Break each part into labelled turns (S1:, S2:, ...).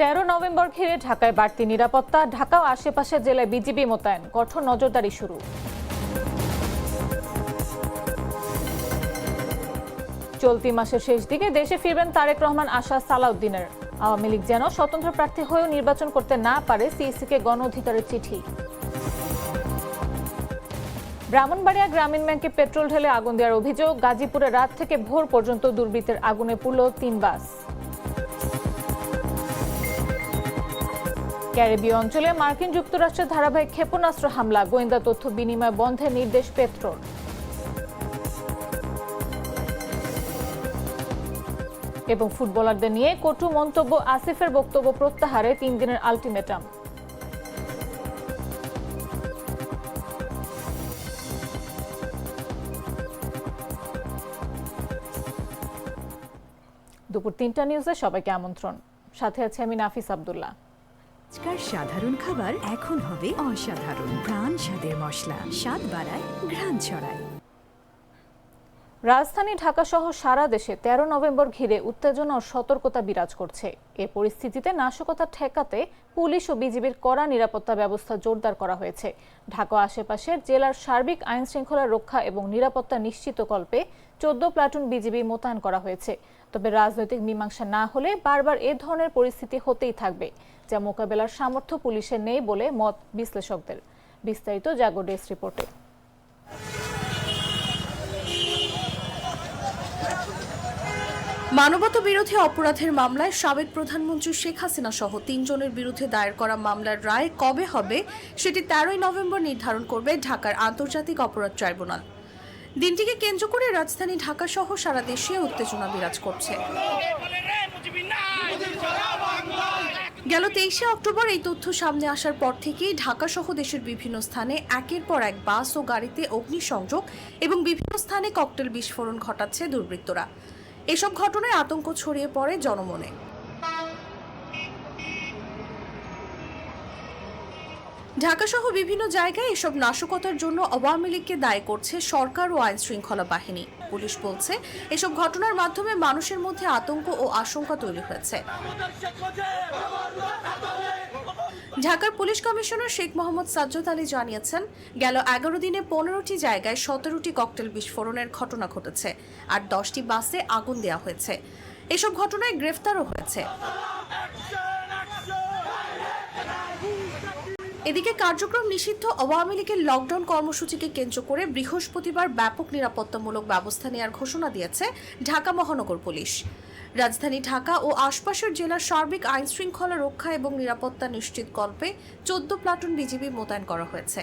S1: তেরো নভেম্বর ঘিরে ঢাকায় বাড়তি নিরাপত্তা ঢাকা ও আশেপাশের জেলায় বিজিবি মোতায়েন। কঠোর নজরদারি শুরু। চলতি মাসের শেষ দিকে দেশে ফিরবেন তারেক রহমান, আশা সালাউদ্দিনের। আওয়ামী লীগ যেন স্বতন্ত্র প্রার্থী হয়েও নির্বাচন করতে না পারে সিইসিকে গণ অধিকারের চিঠি। ব্রাহ্মণবাড়িয়া গ্রামীণ ব্যাংকে পেট্রোল ঢেলে আগুন দেওয়ার অভিযোগ, গাজীপুরে রাত থেকে ভোর পর্যন্ত দুর্বৃত্তের আগুনে পুড়ল তিন বাস। ক্যারিবীয় অঞ্চলে মার্কিন যুক্তরাষ্ট্রের ধারাবাহিক ক্ষেপণাস্ত্র হামলা, গোয়েন্দা তথ্য বিনিময় বন্ধের নির্দেশ পেট্রোল। এবং ফুটবলারদের নিয়ে কটু মন্তব্য আসিফের বক্তব্য প্রত্যাহারে তিন দিনের আলটিমেটাম। দুপুর তিনটা নিউজে সবাইকে আমন্ত্রণ। সাথে আছে আমি নাফিস আব্দুল্লাহ।
S2: আজকার সাধারণ খাবার এখন হবে অসাধারণ। প্রাণ স্বাদের মশলা, স্বাদ বাড়ায়, ঘ্রাণ ছড়ায়।
S1: রাজধানী ঢাকা সহ সারা দেশে তেরো নভেম্বর ঘিরে উত্তেজনা ও সতর্কতা বিরাজ করছে। এ পরিস্থিতিতে নাশকতা ঠেকাতে পুলিশ ও বিজিবির কড়া নিরাপত্তা ব্যবস্থা জোরদার করা হয়েছে। ঢাকা আশেপাশের জেলার সার্বিক আইন শৃঙ্খলা রক্ষা এবং নিরাপত্তা নিশ্চিত কল্পে চোদ্দ প্লাটুন বিজিবি মোতায়েন করা হয়েছে। তবে রাজনৈতিক মীমাংসা না হলে বারবার এ ধরনের পরিস্থিতি হতেই থাকবে, যা মোকাবেলার সামর্থ্য পুলিশের নেই বলে মত বিশ্লেষকদের। বিস্তারিত জাগো ডেস্ক রিপোর্টে।
S3: মানবতা বিরোধী অপরাধের মামলায় সাবেক প্রধানমন্ত্রী শেখ হাসিনা সহ তিনজনের বিরুদ্ধে দায়ের করা মামলার রায় কবে হবে, সেটি তেরোই নভেম্বর নির্ধারণ করবে ঢাকার আন্তর্জাতিক অপরাধ ট্রাইব্যুনাল। দিনটিকে কেন্দ্র করে রাজধানী ঢাকা সহ সারা দেশে উত্তেজনা বিরাজ করছে। গেল তেইশে অক্টোবর এই তথ্য সামনে আসার পর থেকেই ঢাকা সহ দেশের বিভিন্ন স্থানে একের পর এক বাস ও গাড়িতে অগ্নিসংযোগ এবং বিভিন্ন স্থানে ককটেল বিস্ফোরণ ঘটাচ্ছে দুর্বৃত্তরা। এসব ঘটনায় আতঙ্ক ছড়িয়ে পড়ে জনমনে। ঢাকাসহ বিভিন্ন জায়গায় এসব নাশকতার জন্য আওয়ামী লীগকে দায়ী করছে সরকার ও আইন শৃঙ্খলা বাহিনী। পুলিশ বলছে, এসব ঘটনার মাধ্যমে মানুষের মধ্যে আতঙ্ক ও আশঙ্কা তৈরি হয়েছে। ঢাকার পুলিশ কমিশনার শেখ মোহাম্মদ সাজ্জদ আলী জানিয়েছেন, গেল এগারো দিনে পনেরোটি জায়গায় সতেরোটি ককটেল বিস্ফোরণের ঘটনা ঘটেছে আর দশটি বাসে আগুন দেওয়া হয়েছে। এসব ঘটনায় গ্রেফতারও হয়েছে। এদিকে কার্যক্রম নিষিদ্ধ, আওয়ামী লীগের লকডাউন কর্মসূচিকে কেন্দ্র করে বৃহস্পতিবার ব্যাপক নিরাপত্তামূলক ব্যবস্থা নেওয়ার ঘোষণা দিয়েছে ঢাকা মহানগর পুলিশ। রাজধানী ঢাকা ও আশপাশের জেলার সার্বিক আইন শৃঙ্খলা রক্ষা এবং নিরাপত্তা নিশ্চিত কল্পে চোদ্দ প্লাটুন বিজিবি মোতায়েন করা হয়েছে।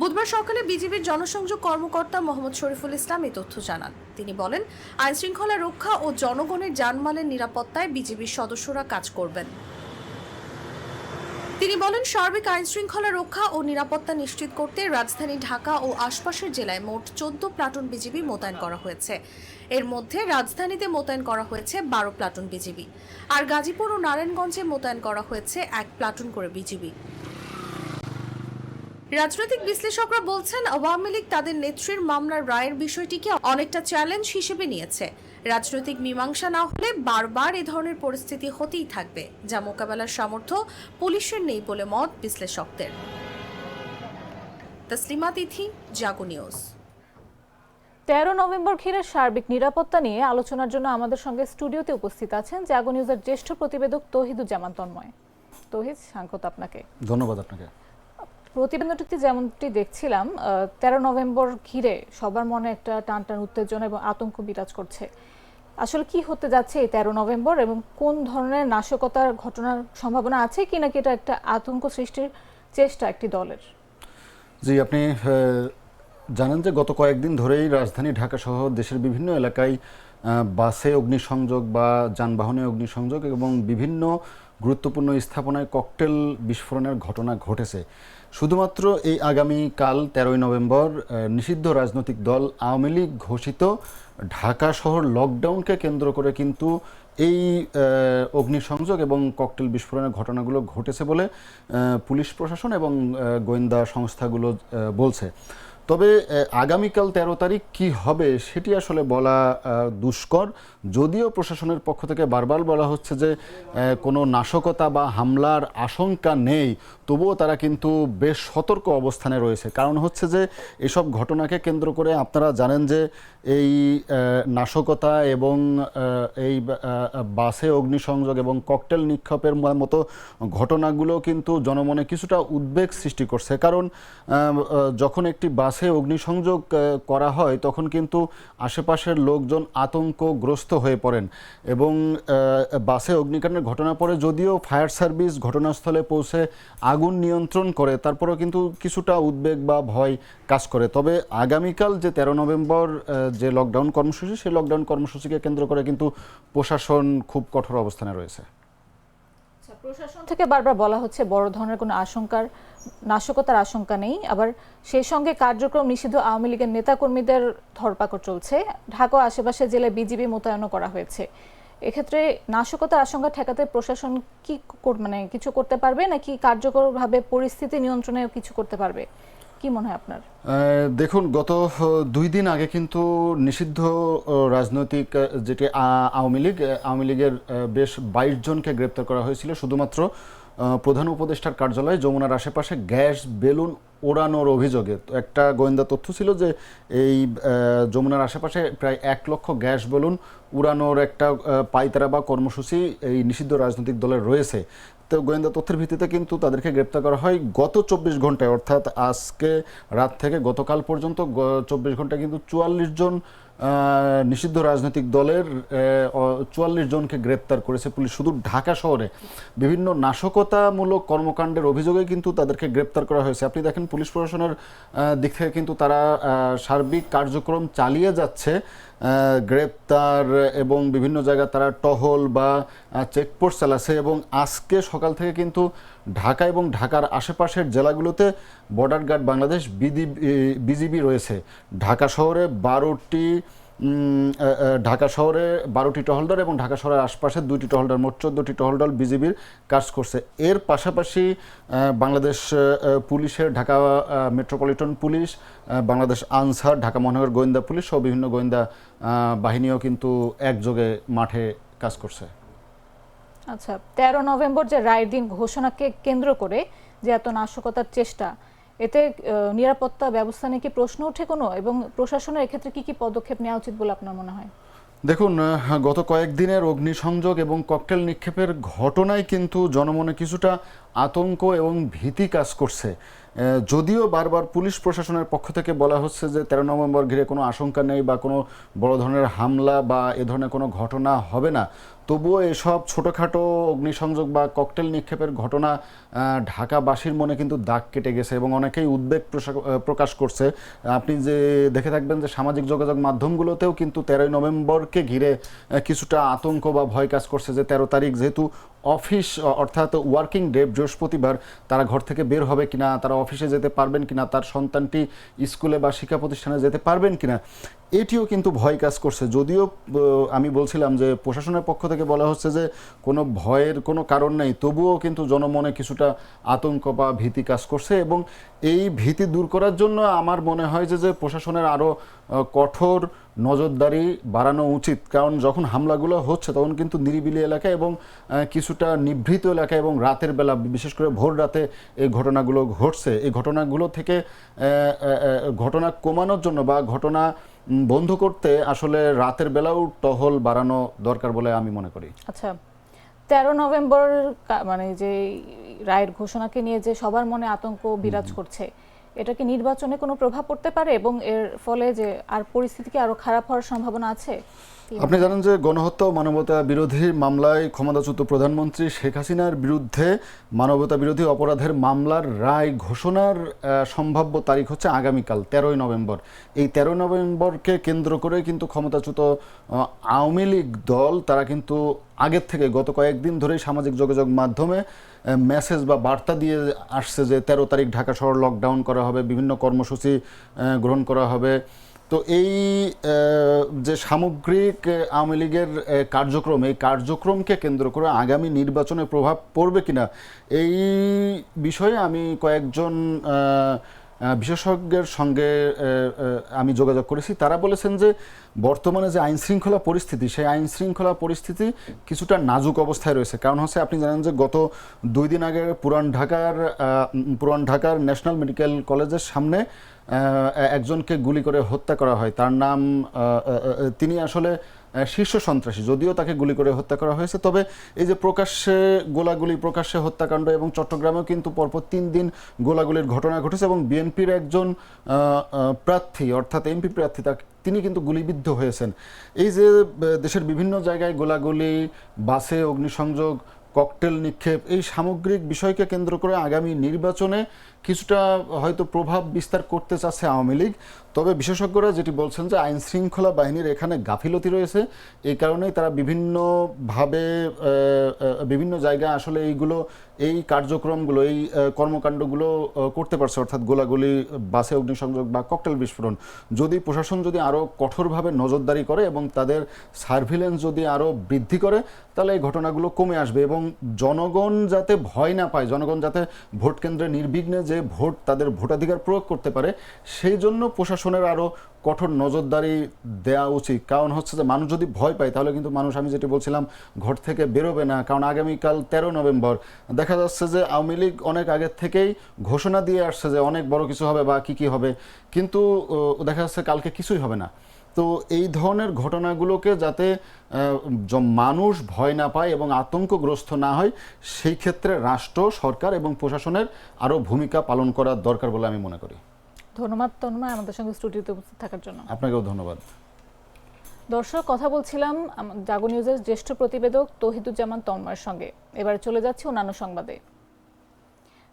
S3: বুধবার সকালে বিজিবির জনসংযোগ কর্মকর্তা মোহাম্মদ শরীফুল ইসলাম এই তথ্য জানান। তিনি বলেন আইন শৃঙ্খলা রক্ষা ও জনগণের জানমালের নিরাপত্তায় বিজিবির সদস্যরা কাজ করবেন। তিনি বলেন, সার্বিক আইন শৃঙ্খলা রক্ষা ও নিরাপত্তা নিশ্চিত করতে রাজধানী ঢাকা ও আশপাশের জেলায় মোট চোদ্দ প্লাটুন বিজিবি মোতায়েন করা হয়েছে। এর মধ্যে রাজধানীতে মোতায়েন করা হয়েছে বারো প্লাটুন বিজিবি। আর গাজীপুর ও নারায়ণগঞ্জে মোতায়েন করা হয়েছে এক প্লাটুন করে বিজিবি। রাজনৈতিক বিশ্লেষকরা বলছেন আওয়ামী লীগ তাদের নেত্রীর মামলার রায়ের বিষয়টিকে অনেকটা চ্যালেঞ্জ হিসেবে নিয়েছে। রাজনৈতিক মীমাংসা না হলে বারবার এ ধরনের পরিস্থিতি হতেই থাকবে যা মোকাবেলার সামর্থ্য পুলিশের নেই বলে মত বিশ্লেষকদের। তসলিমা তিথি জাগো নিউজ।
S1: তেরো নভেম্বর ঘিরে সার্বিক নিরাপত্তা নিয়ে আলোচনার জন্য আমাদের সঙ্গে স্টুডিওতে উপস্থিত আছেন জাগো নিউজের জ্যেষ্ঠ প্রতিবেদক তহিদুজ্জামান তন্ময়। তহিদ স্বাগত আপনাকে।
S4: ধন্যবাদ আপনাকে।
S1: প্রতিবেদনটি যেমনটি দেখছিলাম তেরো নভেম্বর ঘিরে সবার মনে একটা টান টান উত্তেজনা এবং আতঙ্ক বিরাজ করছে। আসলে কি হতে যাচ্ছে এই তেরো নভেম্বর এবং কোন ধরনের নাশকতার ঘটনার সম্ভাবনা আছে কি নাকি এটা একটা আতঙ্ক সৃষ্টির চেষ্টা একটি দলের?
S4: জি, আপনি জানেন যে গত কয়েকদিন ধরেই রাজধানী ঢাকা সহ দেশের বিভিন্ন এলাকায় বাসে অগ্নিসংযোগ বা যানবাহনে অগ্নিসংযোগ এবং বিভিন্ন গুরুত্বপূর্ণ স্থাপনায় ককটেল বিস্ফোরণের ঘটনা ঘটেছে। শুধুমাত্র এই আগামী কাল তেরোই নভেম্বর নিষিদ্ধ রাজনৈতিক দল আওয়ামী লীগ ঘোষিত ঢাকা শহর লকডাউনকে কেন্দ্র করে কিন্তু এই অগ্নিসংযোগ এবং ককটেল বিস্ফোরণের ঘটনাগুলো ঘটেছে বলে পুলিশ প্রশাসন এবং গোয়েন্দা সংস্থাগুলো বলছে। তবে আগামীকাল তেরো তারিখ কি হবে সেটি আসলে বলা দুষ্কর। যদিও প্রশাসনের পক্ষ থেকে বারবার বলা হচ্ছে যে কোনো নাশকতা বা হামলার আশঙ্কা নেই, তবুও তারা কিন্তু বেশ সতর্ক অবস্থানে রয়েছে। কারণ হচ্ছে যে, এসব ঘটনাকে কেন্দ্র করে আপনারা জানেন যে, এই নাশকতা এবং এই বাসে অগ্নিসংযোগ এবং ককটেল নিক্ষেপের মতো ঘটনাগুলো কিন্তু জনমনে কিছুটা উদ্বেগ সৃষ্টি করছে। কারণ যখন একটি বাসে অগ্নিসংযোগ করা হয়, তখন কিন্তু আশেপাশের লোকজন আতঙ্কগ্রস্ত হয়ে পড়েন এবং বাসে অগ্নিকাণ্ডের ঘটনা পরে যদিও ফায়ার সার্ভিস ঘটনাস্থলে পৌঁছে আগুন নিয়ন্ত্রণ করে, তারপরেও কিন্তু কিছুটা উদ্বেগ বা ভয় কাজ করে। তবে আগামীকাল যে তেরো নভেম্বর যে লকডাউন কর্মসূচি, সেই লকডাউন কর্মসূচিকে কেন্দ্র করে কিন্তু প্রশাসন খুব কঠোর অবস্থানে রয়েছে।
S1: প্রশাসন থেকে বারবার বলা হচ্ছে বড় ধরনের কোনো আশঙ্কার, নাশকতার আশঙ্কা নেই। আবার সেই সঙ্গে কার্যক্রম নিষিদ্ধ আওয়ামী লীগের নেতাকর্মীদের ধরপাকড় চলছে। ঢাকা আশেপাশে জেলায় বিজিবি মোতায়েনও করা হয়েছে। এক্ষেত্রে নাশকতার আশঙ্কা ঠেকাতে প্রশাসন কি মানে কিছু করতে পারবে, নাকি কার্যকরভাবে পরিস্থিতি নিয়ন্ত্রণেও কিছু করতে পারবে? কি মনে হয় আপনার?
S4: দেখুন, গত দুই দিন আগে কিন্তু নিষিদ্ধ রাজনৈতিক যেটি আওয়ামী লীগ আওয়ামী লীগের বেশ বাইশ জনকে গ্রেপ্তার করা হয়েছিল। শুধুমাত্র প্রধান উপদেষ্টার কার্যালয়ে যমুনার আশেপাশে গ্যাস, বেলুন ওড়ানোর অভিযোগে। একটা গোয়েন্দা তথ্য ছিল যে, এই যমুনার আশেপাশে প্রায় এক লক্ষ গ্যাস, বেলুন উড়ানোর একটা পাইতারা বা কর্মসূচি এই নিষিদ্ধ রাজনৈতিক দলের রয়েছে। তো গোয়েন্দা তথ্যের ভিত্তিতে কিন্তু তাদেরকে গ্রেপ্তার করা হয় গত চব্বিশ ঘন্টায়। অর্থাৎ আজকে রাত থেকে গতকাল পর্যন্ত চব্বিশ ঘন্টায় কিন্তু চুয়াল্লিশ জন নিষিদ্ধ রাজনৈতিক দলের চুয়াল্লিশ জনকে গ্রেপ্তার করেছে পুলিশ। শুধু ঢাকা শহরে বিভিন্ন নাশকতামূলক কর্মকাণ্ডের অভিযোগে কিন্তু তাদেরকে গ্রেপ্তার করা হয়েছে। আপনি দেখেন পুলিশ প্রশাসনের দিক থেকে কিন্তু তারা সার্বিক কার্যক্রম চালিয়ে যাচ্ছে। গ্রেপ্তার এবং বিভিন্ন জায়গায় তারা টহল বা চেকপোস্ট চালাচ্ছে এবং আজকে সকাল থেকে কিন্তু ঢাকা এবং ঢাকার আশেপাশের জেলাগুলোতে বর্ডার গার্ড বাংলাদেশ বিজিবি রয়েছে। ঢাকা শহরে বারোটি ঢাকা শহরে বারোটি টহলদার এবং ঢাকা শহরের আশপাশে দুইটি টহলদার, মোট চোদ্দটি টহলদার বিজিবির কাজ করছে। এর পাশাপাশি বাংলাদেশ পুলিশের, ঢাকা মেট্রোপলিটন পুলিশ বাংলাদেশ আনসার, ঢাকা মহানগর গোয়েন্দা পুলিশ সহ বিভিন্ন গোয়েন্দা বাহিনীও কিন্তু একযোগে মাঠে কাজ করছে।
S1: আচ্ছা তেরো নভেম্বর যে রায়ের দিন ঘোষণাকে কেন্দ্র করে যে এত নাশকতার চেষ্টা এতে নিরাপত্তা ব্যবস্থা নিয়ে কি প্রশ্ন ওঠে কোনো? এবং প্রশাসনের এক্ষেত্রে কি কি পদক্ষেপ নেওয়া উচিত বলে আপনার মনে হয়?
S4: দেখুন আহ, গত কয়েকদিনের অগ্নিসংযোগ এবং ককটেল নিক্ষেপের ঘটনায় কিন্তু জনমনে কিছুটা আতঙ্ক এবং ভীতি কাজ করছে। যদিও বারবার পুলিশ প্রশাসনের পক্ষ থেকে বলা হচ্ছে যে তেরো নভেম্বর ঘিরে কোনো আশঙ্কা নেই বা কোনো বড় ধরনের হামলা বা এ ধরনের কোনো ঘটনা হবে না। তবুও এসব ছোটোখাটো অগ্নিসংযোগ বা ককটেল নিক্ষেপের ঘটনা ঢাকাবাসীর মনে কিন্তু দাগ কেটে গেছে এবং অনেকেই উদ্বেগ প্রকাশ করছে। আপনি যে দেখে থাকবেন যে সামাজিক যোগাযোগ মাধ্যমগুলোতেও কিন্তু তেরোই নভেম্বরকে ঘিরে কিছুটা আতঙ্ক বা ভয় কাজ করছে যে তেরো তারিখ যেহেতু অফিস অর্থাৎ ওয়ার্কিং ডে বৃহস্পতিবার তারা ঘর থেকে বের হবে কিনা, তারা অফিসে যেতে পারবেন কিনা, তার সন্তানটি স্কুলে বা শিক্ষা প্রতিষ্ঠানে যেতে পারবেন কিনা এটিও কিন্তু ভয় কাজ করছে। যদিও আমি বলছিলাম যে প্রশাসনের পক্ষ থেকে বলা হচ্ছে যে কোনো ভয়ের কোনো কারণ নেই, তবুও কিন্তু জনমনে কিছুটা আতঙ্ক বা ভীতি কাজ করছে এবং এই ভীতি দূর করার জন্য আমার মনে হয় যে যে প্রশাসনের আরও কঠোর নজরদারি বাড়ানো উচিত। কারণ যখন হামলাগুলো হচ্ছে, তখন কিন্তু নিরিবিলি এলাকা এবং কিছুটা নিভৃত এলাকা এবং রাতের বেলা, বিশেষ করে ভোর রাতে এই ঘটনাগুলো ঘটছে। এই ঘটনাগুলো থেকে ঘটনা কমানোর জন্য বা ঘটনা বন্ধ করতে আসলে রাতের বেলাও টহল বাড়ানো দরকার বলে আমি মনে করি।
S1: আচ্ছা তেরো নভেম্বর মানে যে রায়ের ঘোষণাকে নিয়ে যে সবার মনে আতঙ্ক বিরাজ করছে এটা কি নির্বাচনে কোনো প্রভাব পড়তে পারে? এবং এর ফলে যে আর পরিস্থিতি কি আরও খারাপ হওয়ার সম্ভাবনা আছে?
S4: আপনি জানেন যে গণহত্যা ও মানবতা বিরোধী মামলায় ক্ষমতাচ্যুত প্রধানমন্ত্রী শেখ হাসিনার বিরুদ্ধে মানবতা বিরোধী অপরাধের মামলার রায় ঘোষণার সম্ভাব্য তারিখ হচ্ছে আগামীকাল, তেরোই নভেম্বর। এই তেরোই নভেম্বরকে কেন্দ্র করে কিন্তু ক্ষমতাচ্যুত আওয়ামী লীগ দল, তারা কিন্তু আগের থেকে গত কয়েকদিন ধরেই সামাজিক যোগাযোগ মাধ্যমে মেসেজ বা বার্তা দিয়ে আসছে যে তেরো তারিখ ঢাকা শহর লকডাউন করা হবে, বিভিন্ন কর্মসূচি গ্রহণ করা হবে। তো এই যে সামগ্রিক আওয়ামী লীগের কার্যক্রম, এই কার্যক্রমকে কেন্দ্র করে আগামী নির্বাচনে প্রভাব পড়বে কিনা, এই বিষয়ে আমি কয়েকজন বিশেষজ্ঞের সঙ্গে আমি যোগাযোগ করেছি। তারা বলেছেন যে বর্তমানে যে আইন শৃঙ্খলা পরিস্থিতি, সেই আইন শৃঙ্খলা পরিস্থিতি কিছুটা নাজুক অবস্থায় রয়েছে। কারণ হচ্ছে আপনি জানেন যে গত দুই দিন আগে পুরান ঢাকার পুরান ঢাকার ন্যাশনাল মেডিকেল কলেজের সামনে একজনকে গুলি করে হত্যা করা হয়। তার নাম তিনি আসলে শীর্ষ সন্ত্রাসী, যদিও তাকে গুলি করে হত্যা করা হয়েছে। তবে এই যে প্রকাশ্যে গোলাগুলি, প্রকাশ্যে হত্যাকাণ্ড এবং চট্টগ্রামেও কিন্তু পরপর তিন দিন গোলাগুলির ঘটনা ঘটেছে এবং বিএনপির একজন প্রার্থী, অর্থাৎ এমপি প্রার্থী তাকে তিনি কিন্তু গুলিবিদ্ধ হয়েছেন। এই যে দেশের বিভিন্ন জায়গায় গোলাগুলি, বাসে অগ্নিসংযোগ ককটেল নিক্ষেপ। এই সামগ্রিক বিষয়কে কেন্দ্র করে আগামী নির্বাচনে কিছুটা হয়তো প্রভাব বিস্তার করতে চাচ্ছে আওয়ামী লীগ। তবে বিশেষজ্ঞরা যেটি বলছেন যে আইন শৃঙ্খলা বাহিনীর এখানে গাফিলতি রয়েছে। এই কারণেই তারা বিভিন্নভাবে বিভিন্ন জায়গায় আসলে এইগুলো, এই কার্যক্রমগুলো, এই কর্মকাণ্ডগুলো করতে পারছে। অর্থাৎ গোলাগুলি, বাসে অগ্নিসংযোগ বা ককটেল বিস্ফোরণ। যদি প্রশাসন যদি আরও কঠোরভাবে নজরদারি করে এবং তাদের সার্ভিলেন্স যদি আরও বৃদ্ধি করে, তাহলে এই ঘটনাগুলো কমে আসবে এবং জনগণ যাতে ভয় না পায়, জনগণ যাতে ভোট কেন্দ্রে নির্বিঘ্নে যে ভোট তাদের ভোটাধিকার প্রয়োগ করতে পারে, সেই জন্য প্রশাসনের আরও কঠোর নজরদারি দেওয়া উচিত। কারণ হচ্ছে যে মানুষ যদি ভয় পায়, তাহলে কিন্তু মানুষ, আমি যেটি বলছিলাম, ঘর থেকে বেরোবে না। কারণ আগামীকাল তেরো নভেম্বর, দেখা যাচ্ছে যে আওয়ামী লীগ অনেক আগের থেকেই ঘোষণা দিয়ে আসছে যে অনেক বড় কিছু হবে বা কি কি হবে। কিন্তু দেখা যাচ্ছে কালকে কিছুই হবে না। তো এই ধরনের ঘটনাগুলোকে যাতে মানুষ ভয় না পায় এবং আতঙ্কগ্রস্ত না হয়, সেই ক্ষেত্রে রাষ্ট্র, সরকার এবং প্রশাসনের আরও ভূমিকা পালন করা দরকার বলে আমি মনে করি।
S1: ধন্যবাদ তন্ময় আমাদের সঙ্গে স্টুডিওতে উপস্থিত থাকার জন্য।
S4: আপনাকেও ধন্যবাদ।
S1: দর্শক কথা বলছিলাম জাগো নিউজের জ্যেষ্ঠ প্রতিবেদক তহিদুজ্জামান তন্ময়ের সঙ্গে। এবার চলে যাচ্ছি অন্যান্য সংবাদে।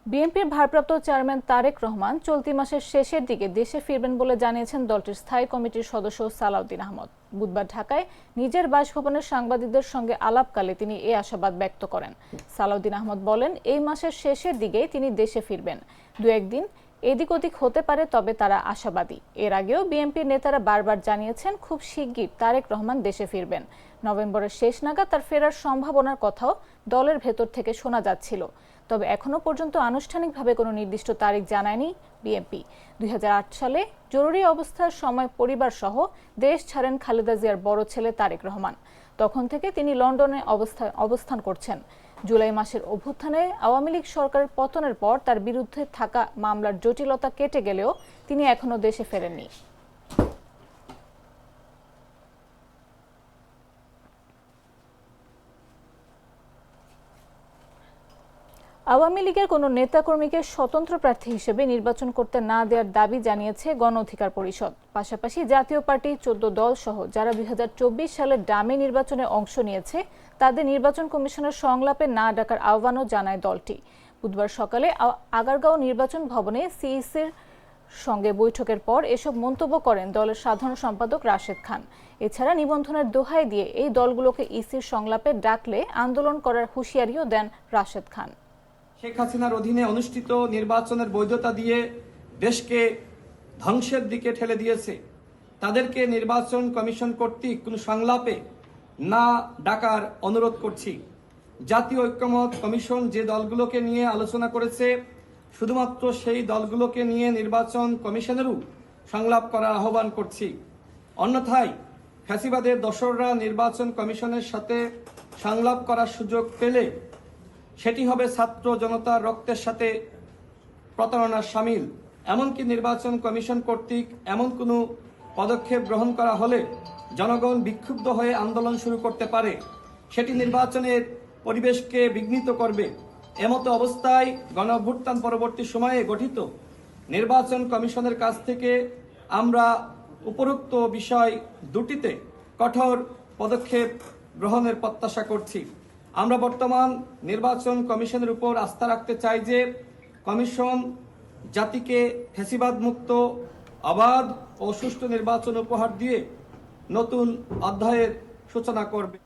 S1: বিএনপির ভারপ্রাপ্ত চেয়ারম্যান তারেক রহমান চলতি মাসের শেষের দিকে দেশে ফিরবেন বলে জানিয়েছেন দলটির স্থায়ী কমিটির সদস্য সালাউদ্দিন আহমদ। বুধবার ঢাকায় নিজের বাসভবনের সাংবাদিকদের সঙ্গে আলাপকালে তিনি এই আশাবাদ ব্যক্ত করেন। সালাউদ্দিন আহমদ বলেন এই মাসের শেষের দিকে তিনি দেশে ফিরবেন। দু একদিন এদিক ওদিক হতে পারে, তবে তারা আশাবাদী। এর আগেও বিএনপির নেতারা বারবার জানিয়েছেন, খুব শিগগির তারেক রহমান দেশে ফিরবেন। নভেম্বরের শেষ নাগাদ তার ফেরার সম্ভাবনার কথাও দলের ভেতর থেকে শোনা যাচ্ছিল। তবে এখনও পর্যন্ত আনুষ্ঠানিকভাবে কোনো নির্দিষ্ট তারিখ জানায়নি বিএনপি। দুই হাজার আট সালে জরুরি অবস্থার সময় পরিবার সহ দেশ ছাড়েন খালেদা জিয়ার বড় ছেলে তারেক রহমান। তখন থেকে তিনি লন্ডনে অবস্থা, অবস্থান করছেন। জুলাই মাসের অভ্যুত্থানে আওয়ামী লীগ সরকারের পতনের পর তার বিরুদ্ধে থাকা মামলার জটিলতা কেটে গেলেও তিনি এখনও দেশে ফেরেননি। আওয়ামী লীগের কোনো নেতাকর্মীকে স্বতন্ত্র প্রার্থী হিসেবে নির্বাচন করতে না দেওয়ার দাবি জানিয়েছে গণ অধিকার পরিষদ। পাশাপাশি জাতীয় পার্টি, চোদ্দ দল সহ যারা দুই সালের ডামে নির্বাচনে অংশ নিয়েছে তাদের নির্বাচন কমিশনের সংলাপে না ডাকার আহ্বানও জানায় দলটি। বুধবার সকালে আগারগাঁও নির্বাচন ভবনে সিইসির সঙ্গে বৈঠকের পর এসব মন্তব্য করেন দলের সাধারণ সম্পাদক রাশেদ খান। এছাড়া নিবন্ধনের দোহাই দিয়ে এই দলগুলোকে ইসির সংলাপে ডাকলে আন্দোলন করার হুঁশিয়ারিও দেন রাশেদ খান।
S5: শেখ হাসিনার অধীনে অনুষ্ঠিত নির্বাচনের বৈধতা দিয়ে দেশকে ধ্বংসের দিকে ঠেলে দিয়েছে। তাদেরকে নির্বাচন কমিশন কর্তৃক কোনো সংলাপে না ডাকার অনুরোধ করছি। জাতীয় ঐক্যমত কমিশন যে দলগুলোকে নিয়ে আলোচনা করেছে, শুধুমাত্র সেই দলগুলোকে নিয়ে নির্বাচন কমিশনেরও সংলাপ করার আহ্বান করছি। অন্যথায় ফ্যাসিবাদের দশররা নির্বাচন কমিশনের সাথে সংলাপ করার সুযোগ পেলে সেটি হবে ছাত্র জনতার রক্তের সাথে প্রতারণার সামিল। এমনকি নির্বাচন কমিশন কর্তৃক এমন কোনো পদক্ষেপ গ্রহণ করা হলে জনগণ বিক্ষুব্ধ হয়ে আন্দোলন শুরু করতে পারে, সেটি নির্বাচনের পরিবেশকে বিঘ্নিত করবে। এমতো অবস্থায় গণ পরবর্তী সময়ে গঠিত নির্বাচন কমিশনের কাছ থেকে আমরা উপরোক্ত বিষয় দুটিতে কঠোর পদক্ষেপ গ্রহণের প্রত্যাশা করছি। আমরা বর্তমান নির্বাচন কমিশনের উপর আস্থা রাখতে চাই যে কমিশন জাতিকে ফ্যাসিবাদ মুক্ত অবাধ ও সুষ্ঠু নির্বাচন উপহার দিয়ে নতুন অধ্যায়ের সূচনা করবে।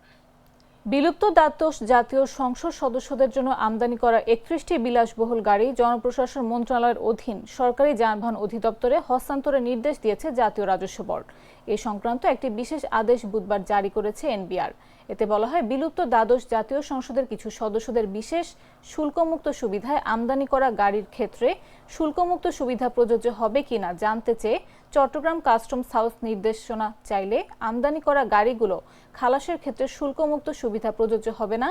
S1: বিলুপ্ত দ্বাদশ জাতীয় সংসদ সদস্যদের জন্য আমদানি করা একত্রিশটি বিলাসবহুল গাড়ি জনপ্রশাসন মন্ত্রণালয়ের অধীন সরকারি যানবাহন অধিদপ্তরে হস্তান্তরের নির্দেশ দিয়েছে জাতীয় রাজস্ব বোর্ড। এ সংক্রান্ত একটি বিশেষ আদেশ বুধবার জারি করেছে এনবিআর। এতে বলা হয়, বিলুপ্ত দ্বাদশ জাতীয় সংসদের কিছু সদস্যদের বিশেষ শুল্কমুক্ত সুবিধায় আমদানি করা গাড়ির ক্ষেত্রে শুল্কমুক্ত সুবিধা প্রযোজ্য হবে কিনা জানতে চেয়ে চট্টগ্রাম কাস্টমস হাউস নির্দেশনা চাইলে আমদানি করা গাড়িগুলো খালাসের ক্ষেত্রে শুল্কমুক্ত সুবিধা প্রযোজ্য হবে না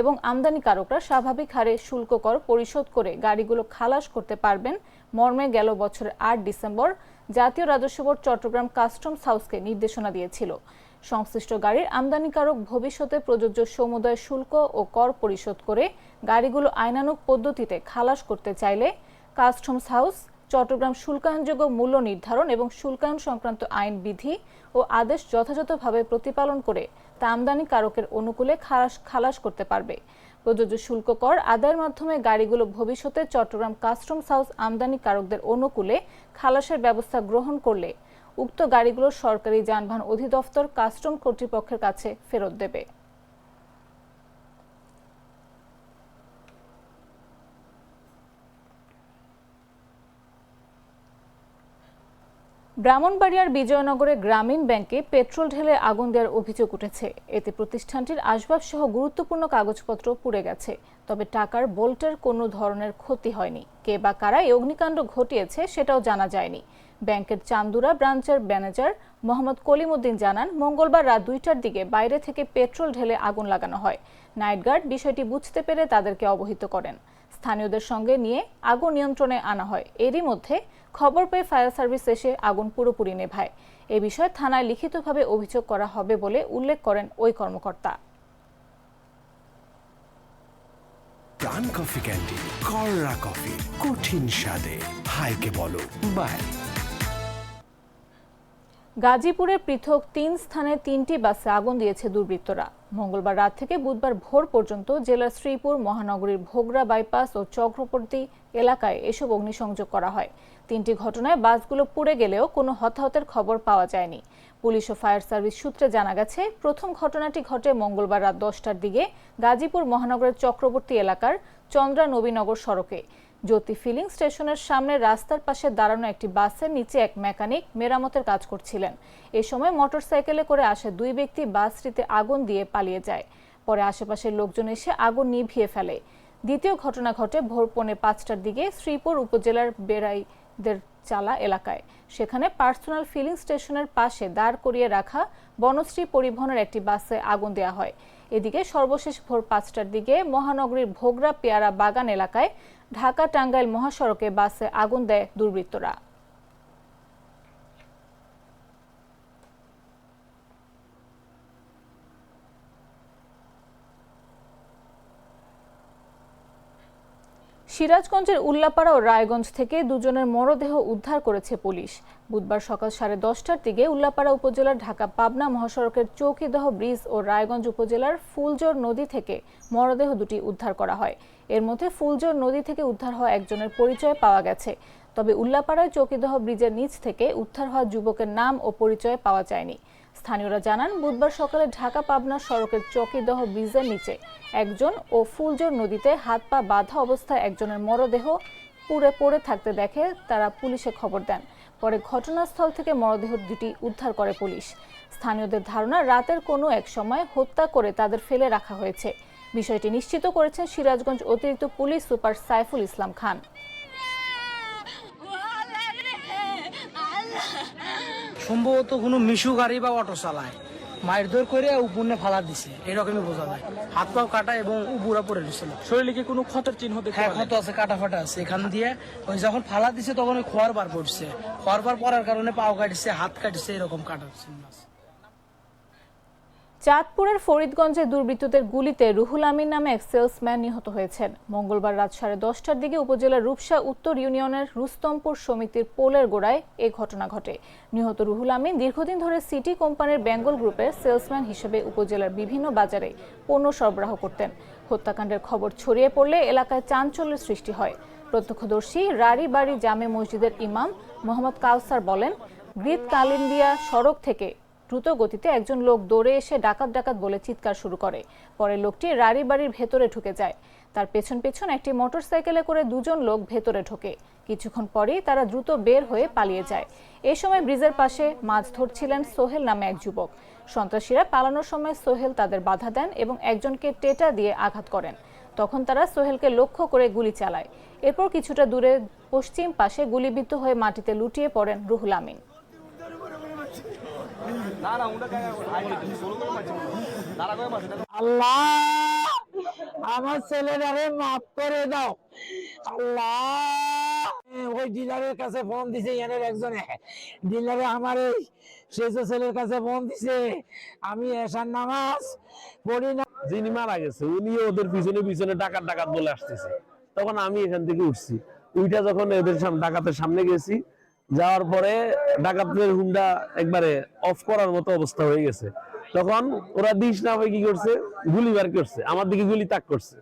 S1: এবং আমদানিকারকরা স্বাভাবিক হারে শুল্ক কর পরিশোধ করে গাড়িগুলো খালাস করতে পারবেন। মর্মে গেল বছরের আট ডিসেম্বর। জাতীয় রাজস্ব বোর্ড চট্টগ্রাম কাস্টমস হাউসকে নির্দেশনা দিয়েছিল। সংশ্লিষ্ট গাড়ির আমদানিকারক ভবিষ্যতে প্রযোজ্য সমুদায় শুল্ক ও কর পরিশোধ করে গাড়িগুলো আইনানুগ পদ্ধতিতে খালাস করতে চাইলে কাস্টমস হাউস, চট্টগ্রাম শুল্কায়নযোগ্য মূল্য নির্ধারণ এবং শুল্কায়ন সংক্রান্ত আইন বিধি ও আদেশ যথাযথভাবে প্রতিপালন করে তা আমদানিকারকের অনুকূলে খালাস খালাস করতে পারবে। প্রযোজ্য শুল্ক কর আদায়ের মাধ্যমে গাড়িগুলো ভবিষ্যতে চট্টগ্রাম কাস্টমস হাউস আমদানিকারকদের অনুকূলে খালাসের ব্যবস্থা গ্রহণ করলে উক্ত গাড়িগুলো সরকারি যানবাহন অধিদপ্তর কাস্টম কর্তৃপক্ষের কাছে ফেরত দেবে। ব্রাহ্মণবাড়িয়ার বিজয়নগরে গ্রামীণ ব্যাংকে পেট্রোল ঢেলে আগুন দেওয়ার অভিযোগ উঠেছে। এতে প্রতিষ্ঠানটির আসবাবসহ গুরুত্বপূর্ণ কাগজপত্র পুড়ে গেছে। তবে টাকার বোল্টের কোনো ধরনের ক্ষতি হয়নি। কে বা কারা এই অগ্নিকাণ্ড ঘটিয়েছে সেটাও জানা যায়নি। ব্যাংকের চান্দুরা ব্রাঞ্চের ম্যানেজার মোহাম্মদ কলিমুদ্দিন জানান, মঙ্গলবার রাত দুইটার দিকে বাইরে থেকে পেট্রোল ঢেলে আগুন লাগানো হয়। নাইট গার্ড বিষয়টি বুঝতে পেরে তাদেরকে অবহিত করেন। স্থানীয়দের সঙ্গে নিয়ে আগুন নিয়ন্ত্রণে আনা হয়। এরই মধ্যে খবর পেয়ে ফায়ার সার্ভিস এসে আগুন পুরোপুরি নেভায়। এ বিষয়ে থানায় লিখিতভাবে অভিযোগ করা হবে বলে উল্লেখ করেন ওই কর্মকর্তা।
S6: কররা কফি, কঠিন স্বাদে, হাইকে বলো, বাই।
S1: গাজীপুরে পৃথক তিন স্থানে তিনটি বাসে আগুন দিয়েছে দুর্বৃত্তরা। মঙ্গলবার রাত থেকে বুধবার ভোর পর্যন্ত জেলার শ্রীপুর, মহানগরীর ভোগড়া বাইপাস ও চক্রবর্তী এলাকায় এসব অগ্নিসংযোগ করা হয়। তিনটি ঘটনায় বাসগুলো পুড়ে গেলেও কোনো হতাহতের খবর পাওয়া যায়নি। পুলিশ ও ফায়ার সার্ভিস সূত্রে জানা গেছে, প্রথম ঘটনাটি ঘটে মঙ্গলবার রাত দশটার দিকে গাজীপুর, মহানগরের চক্রবর্তী এলাকার চন্দ্রা নবীনগর সড়কে। জ্যোতি ফিলিং স্টেশনের সামনে রাস্তার পাশে দাঁড়ানো একটি বাসের নিচে এক মেকানিক মেরামতের কাজ করছিলেন। এ সময় মোটরসাইকেলে করে আসে দুই ব্যক্তি বাসটিতে আগুন দিয়ে পালিয়ে যায়। পরে আশেপাশের লোকজন এসে আগুন নিভিয়ে ফেলে। দ্বিতীয় ঘটনা ঘটে ভোর পৌনে পাঁচটার দিকে শ্রীপুর উপজেলার বেড়াইদের চালা এলাকায়। সেখানে পার্সোনাল ফিলিং স্টেশনের পাশে দাঁড় করিয়ে রাখা বনশ্রী পরিবহনের একটি বাসে আগুন দেওয়া হয়। এদিকে সর্বশেষ ভোর পাঁচটার দিকে মহানগরীর ভোগরা পেয়ারা বাগান এলাকায় ঢাকা টাঙ্গাইল মহাসড়কে বাসে আগুন দেয় দুর্বৃত্তরা। সিরাজগঞ্জের উল্লাপাড়া ও রায়গঞ্জ থেকে দুজনের মরদেহ উদ্ধার করেছে পুলিশ। বুধবার সকাল সাড়ে দশটার দিকে উল্লাপাড়া উপজেলার ঢাকা পাবনা মহাসড়কের চৌকিদহ ব্রিজ ও রায়গঞ্জ উপজেলার ফুলজোর নদী থেকে মরদেহ দুটি উদ্ধার করা হয়। এর মধ্যে ফুলজোর নদী থেকে উদ্ধার হওয়া একজনের পরিচয় পাওয়া গেছে। তবে উল্লাপাড়ায় চৌকিদহ ব্রিজের নিচ থেকে উদ্ধার হওয়া যুবকের নাম ও পরিচয় পাওয়া যায়নি। স্থানীয়রা জানান, বুধবার সকালে ঢাকা পাবনা সড়কের চকিদহ ব্রিজের নিচে একজন ও ফুলজোর নদীতে হাত পা বাঁধা অবস্থায় একজনের মরদেহ পুড়ে পড়ে থাকতে দেখে তারা পুলিশে খবর দেন। পরে ঘটনাস্থল থেকে মরদেহ দুটি উদ্ধার করে পুলিশ। স্থানীয়দের ধারণা, রাতের কোনো এক সময় হত্যা করে তাদের ফেলে রাখা হয়েছে। বিষয়টি নিশ্চিত করেছেন সিরাজগঞ্জ অতিরিক্ত পুলিশ সুপার সাইফুল ইসলাম খান।
S7: সম্ভবত কোনো মিশু গাড়ি বা অটো চালায়। মায়ের দৌড় করে উপনে ফালা দিছে। এরকমই বোঝা যায়। হাত পাও কাটা এবং উপুরা পড়ে দিছিল
S8: শরীরে কি কোনো ক্ষতের চিহ্ন দেখে
S7: হ্যাঁ ক্ষত আছে কাটা ফাটা আছে। এখান দিয়ে ওই যখন ফালা দিছে তখন ওই খোয়ার বার পড়ছে। খোয়ার বার পড়ার কারণে পাও কাটছে হাত কাটছে এরকম কাটার চিহ্ন আছে।
S1: চাঁদপুরের ফরিদগঞ্জে দুর্বৃত্তদের গুলিতে রুহুল আমিন নামে এক সেলসম্যান নিহত হয়েছেন। মঙ্গলবার রাত সাড়ে দশটার দিকে উপজেলার রূপসা উত্তর ইউনিয়নের রুস্তমপুর সমিতির পোলের গোড়ায় এ ঘটনা ঘটে। নিহত রুহুল আমিন দীর্ঘদিন ধরে সিটি কোম্পানির বেঙ্গল গ্রুপের সেলসম্যান হিসেবে উপজেলার বিভিন্ন বাজারে পণ্য সরবরাহ করতেন। হত্যাকাণ্ডের খবর ছড়িয়ে পড়লে এলাকায় চাঞ্চল্যের সৃষ্টি হয়। প্রত্যক্ষদর্শী রারি বাড়ি জামে মসজিদের ইমাম মোহাম্মদ কাউসার বলেন গ্রিত কালিন্দিয়া সড়ক থেকে দ্রুত গতিতে একজন লোক দৌড়ে এসে ডাকাত ডাকাত বলে চিৎকার শুরু করে। পরে লোকটি রাড়ি বাড়ির ভেতরে ঢুকে যায়। তার পেছন পেছন একটি মোটরসাইকেলে করে দুজন লোক ভেতরে ঢোকে। কিছুক্ষণ পরেই তারা দ্রুত বের হয়ে পালিয়ে যায়। এ সময় ব্রিজের পাশে মাছ ধরছিলেন সোহেল নামে এক যুবক। সন্ত্রাসীরা পালানোর সময় সোহেল তাদের বাধা দেন এবং একজনকে টেটা দিয়ে আঘাত করেন। তখন তারা সোহেলকে লক্ষ্য করে গুলি চালায়। এরপর কিছুটা দূরে পশ্চিম পাশে গুলিবিদ্ধ হয়ে মাটিতে লুটিয়ে পড়েন রুহুল আমিন।
S7: আল্লাহ! আমার ছেলেটারে মাফ করে দাও। আল্লাহ! ওই ডিলারের কাছে ফোন দিছে এনের একজনে। ডিলারে আমার এই সেজো ছেলের কাছে ফোন দিছে আমি এসার নামাজ পড়ি না।
S9: যিনি মারা গেছে উনি ওদের পিছনে পিছনে ডাকাত ডাকাত বলে আসতেছে। তখন আমি এখান থেকে উঠছি। উইটা যখন এদের সামনে ডাকাতের সামনে গেছি যাওয়ার পরে ডাকাতের হুন্ডা একবারে অফ করার মতো অবস্থা হয়ে গেছে। তখন ওরা দিস না হয়ে কি করছে? গুলি বার করছে। আমার দিকে গুলি তাক করছে।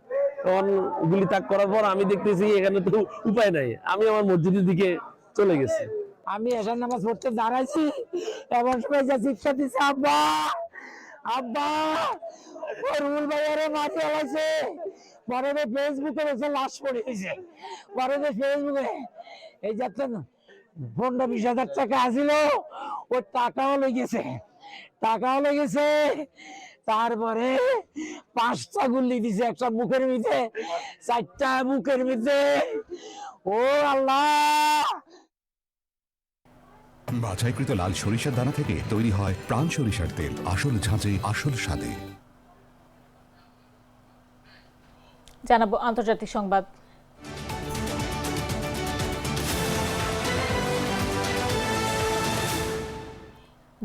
S9: তখন গুলি তাক করার পর আমি দেখতেছি এখানে তো উপায় নাই। আমি আমার মসজিদের দিকে চলে গেছি।
S7: আমি এসার নামাজ পড়তে দাঁড়াইছি। এমন সময় যা শিক্ষা দিছে, আব্বা! আব্বা! রুল ভাইয়ারে মাটি আলাইছে পরে ফেসবুকে লাশ পড়ে গেছে। পরে ফেসবুকে এই যাচ্ছে পনেরো বিশ হাজার টাকা আসিল ওর টাকাও লেগেছে। টাকাও লেগেছে। তারপরে পাঁচটা গুল্লি দিছে একটা মুখের মধ্যে চারটা মুখের মধ্যে ও আল্লাহ!
S10: বাছাইকৃত লাল সরিষার দানা থেকে তৈরি হয় প্রাণ সরিষার তেল। আসল ঝাঁঝে আসল স্বাদে।
S1: জানাব আন্তর্জাতিক সংবাদ।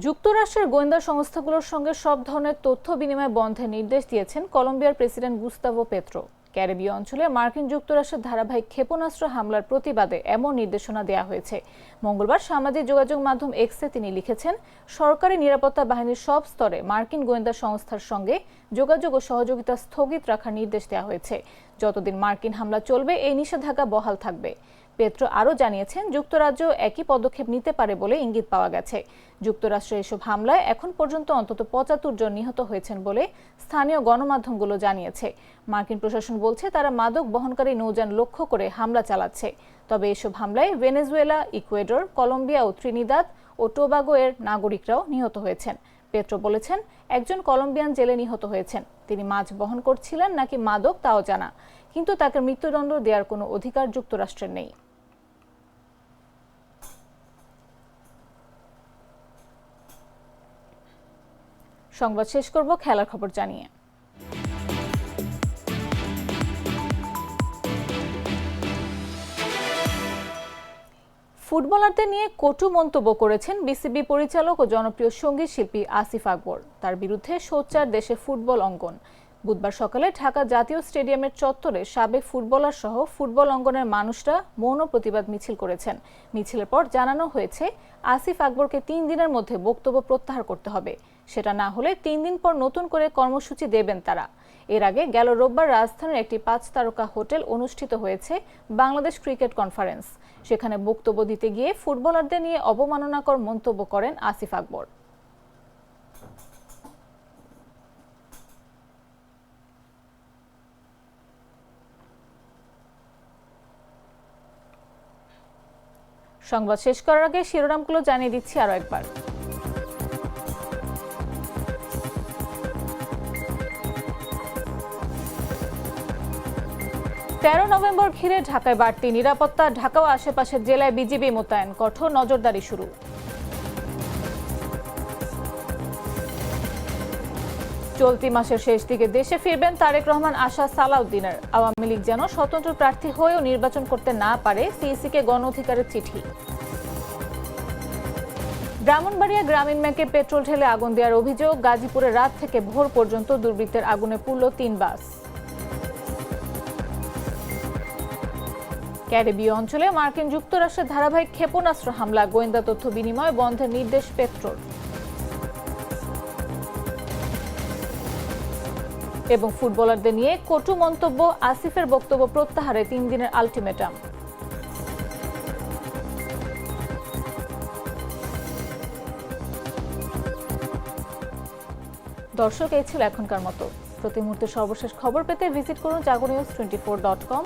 S1: যুক্তরাষ্ট্রের গোয়েন্দা সংস্থাগুলোর সঙ্গে সব ধরনের তথ্য বিনিময় বন্ধের নির্দেশ দিয়েছেন কলম্বিয়ার প্রেসিডেন্ট গুস্তাভো পেত্রো। ক্যারিবীয় অঞ্চলে মার্কিন যুক্তরাষ্ট্রের ধারাবাহিক ক্ষেপণাস্ত্র হামলার প্রতিবাদে এমন নির্দেশনা দেওয়া হয়েছে। মঙ্গলবার সামাজিক যোগাযোগ মাধ্যম এক্সে তিনি লিখেছেন, সরকারি নিরাপত্তা বাহিনীর সব স্তরে মার্কিন গোয়েন্দা সংস্থার সঙ্গে যোগাযোগ ও সহযোগিতা স্থগিত রাখার নির্দেশ দেওয়া হয়েছে। যতদিন মার্কিন হামলা চলবে, এই নিষেধাজ্ঞা বহাল থাকবে। পেত্র আরও জানিয়েছেন, যুক্তরাজ্য একই পদক্ষেপ নিতে পারে বলে ইঙ্গিত পাওয়া গেছে। যুক্তরাষ্ট্রের এসব হামলায় এখন পর্যন্ত অন্তত পঁচাত্তর জন নিহত হয়েছেন বলে স্থানীয় গণমাধ্যমগুলো জানিয়েছে। মার্কিন প্রশাসন বলছে, তারা মাদক বহনকারী নৌযান লক্ষ্য করে হামলা চালাচ্ছে। তবে এসব হামলায় ভেনেজুয়েলা, ইকুয়েডর, কলম্বিয়া ও ত্রিনিদাদ ও টোবাগো এর নাগরিকরাও নিহত হয়েছেন। পেত্রো বলেছেন, একজন কলম্বিয়ান জেলে নিহত হয়েছেন। তিনি মাছ বহন করছিলেন নাকি মাদক তাও জানা, কিন্তু তাকে মৃত্যুদণ্ড দেওয়ার কোনো অধিকার যুক্তরাষ্ট্রের নেই। সংবাদ শেষ করব, খেলার খবর জানিয়ে। ফুটবলারদের নিয়ে কটু মন্তব্য করেছেন বিসিবি পরিচালক ও জনপ্রিয় সংগীত শিল্পী আসিফ আকবর। তার বিরুদ্ধে সোচ্চার দেশে ফুটবল অঙ্গন। বুধবার সকালে ঢাকা জাতীয় স্টেডিয়ামের চত্বরে সাবেক ফুটবলার সহ ফুটবল অঙ্গনের মানুষরা মৌন প্রতিবাদ মিছিল করেছেন। মিছিলের পর জানানো হয়েছে, আসিফ আকবরকে তিন দিনের মধ্যে বক্তব্য প্রত্যাহার করতে হবে। সেটা না হলে তিন দিন পর নতুন করে কর্মসূচি দেবেন তারা। এর আগে গেল রোববার রাজধানীর একটি পাঁচ তারকা হোটেল অনুষ্ঠিত হয়েছে বাংলাদেশ ক্রিকেট কনফারেন্স। সেখানে বক্তব্য দিতে গিয়ে ফুটবলারদের নিয়ে অবমাননাকর মন্তব্য করেন আসিফ আকবর। সংবাদ শেষ করার আগে শিরোনামগুলো জানিয়ে দিচ্ছি আরও একবার। তেরো নভেম্বর ঘিরে ঢাকায় বাড়তি নিরাপত্তা ঢাকা ও আশেপাশের জেলায় বিজিবি মোতায়েন। কঠোর নজরদারি শুরু। চলতি মাসের শেষ দিকে দেশে ফিরবেন তারেক রহমান, আশা সালাউদ্দিনের। আওয়ামী লীগ যেন স্বতন্ত্র প্রার্থী হয়েও নির্বাচন করতে না পারে সিইসিকে গণ অধিকারের চিঠি। ব্রাহ্মণবাড়িয়া গ্রামীণ ব্যাংকে পেট্রোল ঢেলে আগুন দেওয়ার অভিযোগ গাজীপুরে রাত থেকে ভোর পর্যন্ত দুর্বৃত্তের আগুনে পুড়ল তিন বাস। ক্যারিবীয় অঞ্চলে মার্কিন যুক্তরাষ্ট্রের ধারাবাহিক ক্ষেপণাস্ত্র হামলা, গোয়েন্দা তথ্য বিনিময়, বন্ধের নির্দেশ পেট্রোল। এবং ফুটবলারদের নিয়ে কটু মন্তব্য আসিফের বক্তব্য প্রত্যাহারে তিন দিনের আলটিমেটাম। দর্শক, এই ছিল এখনকার মতো। প্রতি মুহূর্তে সর্বশেষ খবর পেতে ভিজিট করুন Jago news twenty four dot com.